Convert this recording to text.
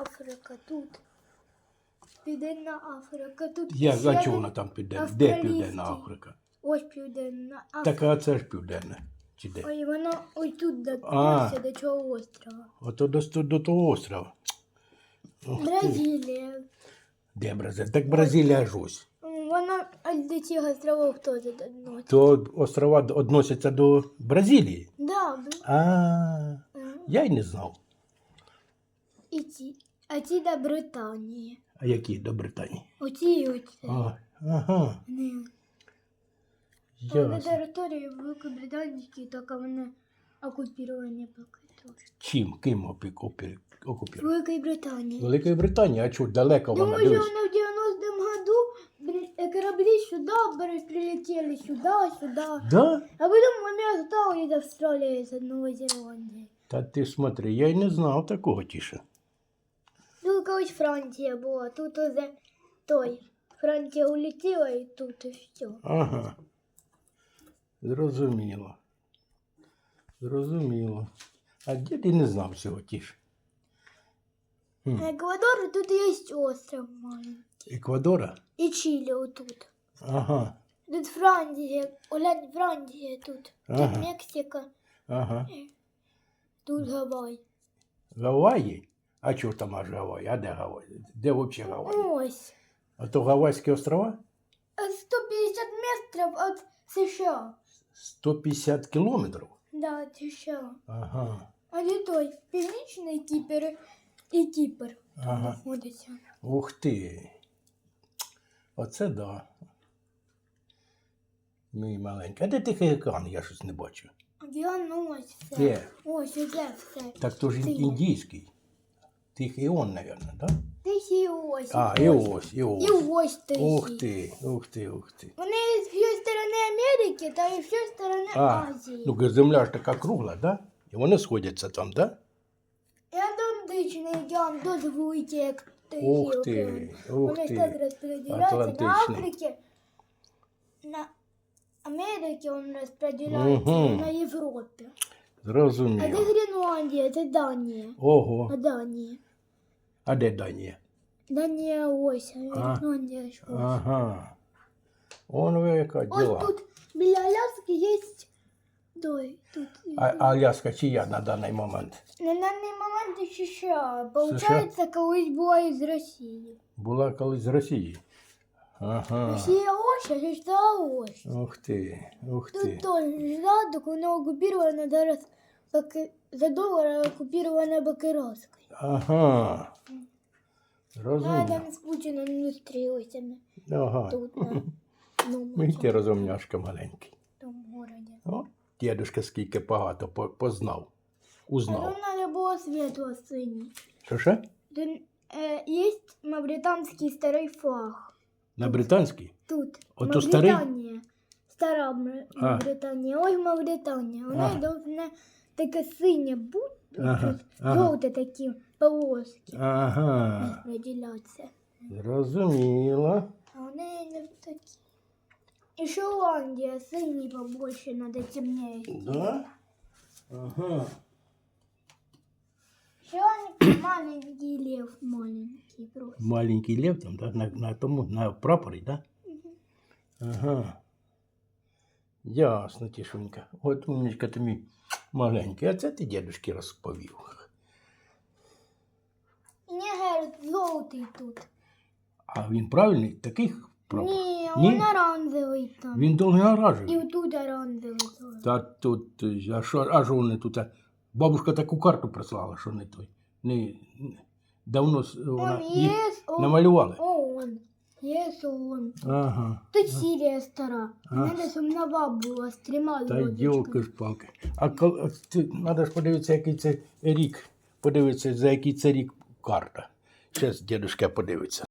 Африка тут. Південна Африка тут. Я за чого вона там південна? Де. Південна Африка? Ось Південна Африка. Так а це ж південна. Чи де? Ой, воно ось тут до, А. до цього острова. Ото до, до того острова. Ух ти. Бразилія. Де Бразилія? Так Бразилія ж ось. Воно ось до цих островів теж відноситься. То острова відносяться до Бразилії. Да, б- А, я й не знав. І ці. А ці до Британії. А які до Британії? Оці і оці. А, ага, Вони на ясно. території Великобританській, тільки вони окуповані поки тут. Чим? Ким опі- опі- окупіровано? Великої Британії. Великої Британії, а чого далеко вона? Думаю, Дивись. что в 90-м году бри- э, корабли сюда бри- прилетели, сюда, сюда. Да? А потом они остались Австралии с Новой Зеландии. Та ти смотри, я й не знав такого тіше. Только ось Франция была, тут уже той. Франция улетела и тут и все. Ага. Зрозуміло. Зрозуміло. А де ти не знав цього тіше? Хм. Эквадор тут есть остров маленький. Еквадора? И Чили вот тут. Ага. Тут Франция, Олянь, Франция тут. Тут Ага. Мексика, Ага. тут Гавай. Гаваї? А чого там аж Гаваї? А де Гаваї? Де взагалі Гаваї? Ось. А то Гавайські острова? 150 метров от США. 150 кілометрів. Да, от США. Ага. А не той північний Кіпер і Кіпр Ага. знаходиться. Ух ти. Оце да. Мій маленький. А де тихий океан? Я щось не бачу. Океан, ну ось все. Де? Ось оце все. Так то ж індійський. Тихий он, мабуть, да? Десь і ось. А, і ось, і ось. І ось ти. Ух ти, ух ти, ух ти. Вони з всієї сторони Америки та і з всієї сторони А, Азії. ну земля ж така кругла, да? І вони сходяться там, да? І Атлантичний океан дуже великий, як Тихий Ух ти, океан. ух Вони ж ти. так розподіляються на Атлантичний. Африці, на Америці він розподіляється Мгм. на Європі. А де Зрозуміло. Гренландія? Це Данія. Ого. А Данія. А де Данія? Данія ось, а Гренландія ж ось. Ага. Он ви яка діла. Ось тут біля Аляски є той, тут. А, Аляска чия на даний момент? На даний момент США. Получається, колись була із Росії. Була колись з Росії. Ага. Росія ось, а США ось. Ух ти, ух ти. Тут теж жадок, воно окуповано зараз Баки... за долар окуповано Бакировською. Ага. Розумію. там з Путіном зустрілися на- Ага. тут, на ну, Мій ти розумняшка маленький. тому городі. О, дідушка скільки багато по- познав. А Узнав. треба було світло синє. Що ще? Тут е, є мавританський старий флаг. На британський? Тут. Ото старий? Мавританія. Стара М- А. Мавританія. Ой, Мавританія. Вона Ага. должна таке синє бути. Ага, тут ага. Жовте такі полоски Ага. розподіляться. Зрозуміло. А вони не такі. І Шотландія синій побольше, надо темніше. Да? Ага. Шотландія маленький лев, маленький просто. Маленький лев там, да? на, на тому, на прапорі, да? Ага. Ясно, тішунька. От умничка ти мій маленький. А це ти дідушки розповів. І не говорить, жовтий тут. А він правильний? Таких прапор? Ні, Ні? він оранжевий там. Він довгий оранжевий. І отут оранжевий теж. Та тут, а що, а що вони тут? Бабушка таку карту прислала, що не той. Не, не- давно с- вона Он їх є, он. намалювали. Он. Є сон. Ага. Тут Сірія стара. А. Надо, щоб нова була з трьома Та йолки ж палки. А треба ж подивитися, який це рік. Подивитися, за який це рік карта. Зараз дідусь подивиться.